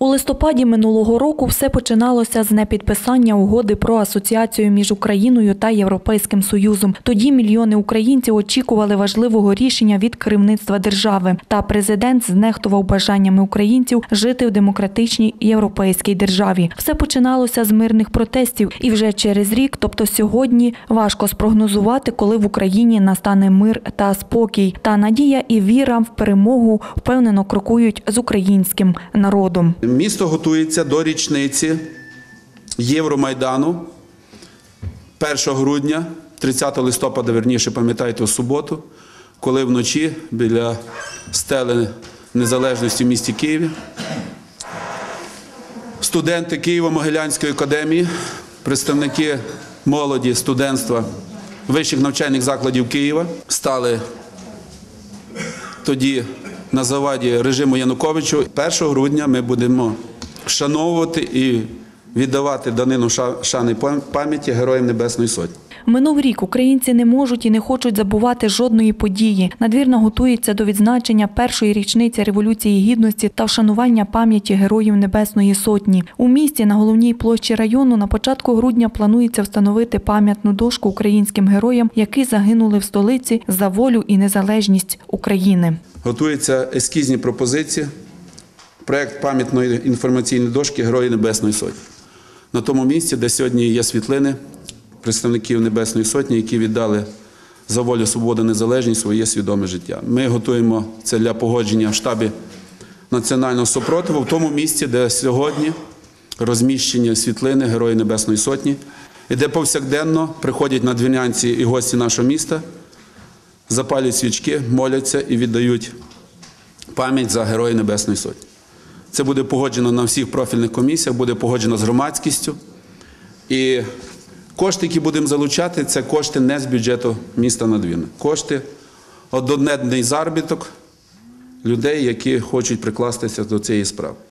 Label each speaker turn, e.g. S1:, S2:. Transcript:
S1: У листопаді минулого року все починалося з непідписання угоди про асоціацію між Україною та Європейським Союзом. Тоді мільйони українців очікували важливого рішення від керівництва держави. Та президент знехтував бажаннями українців жити в демократичній європейській державі. Все починалося з мирних протестів, і вже через рік, тобто сьогодні, важко спрогнозувати, коли в Україні настане мир та спокій. Та надія і віра в перемогу впевнено крокують з українським народом.
S2: Місто готується до річниці Євромайдану 1 грудня, 30 листопада, верніше, пам'ятаєте, у суботу, коли вночі біля стели Незалежності в місті Києві студенти Києво-Могилянської академії, представники молоді, студентства вищих навчальних закладів Києва стали тоді на заваді режиму Януковичу. 1 грудня ми будемо вшановувати і віддавати данину ша- шани пам- пам'яті Героям Небесної Сотні.
S1: Минув рік українці не можуть і не хочуть забувати жодної події. Надвірна готується до відзначення першої річниці революції гідності та вшанування пам'яті героїв Небесної Сотні. У місті на головній площі району на початку грудня планується встановити пам'ятну дошку українським героям, які загинули в столиці за волю і незалежність України.
S2: Готуються ескізні пропозиції, проєкт пам'ятної інформаційної дошки Герої Небесної Сотні. На тому місці, де сьогодні є світлини представників Небесної Сотні, які віддали за волю, свободу, незалежність своє свідоме життя. Ми готуємо це для погодження в штабі національного супротиву в тому місці, де сьогодні розміщені світлини Герої Небесної Сотні, і де повсякденно приходять надвірнянці і гості нашого міста, запалюють свічки, моляться і віддають пам'ять за Героїв Небесної Сотні. Це буде погоджено на всіх профільних комісіях, буде погоджено з громадськістю. І кошти, які будемо залучати, це кошти не з бюджету міста Надвірна. Кошти одноденний заробіток людей, які хочуть прикластися до цієї справи.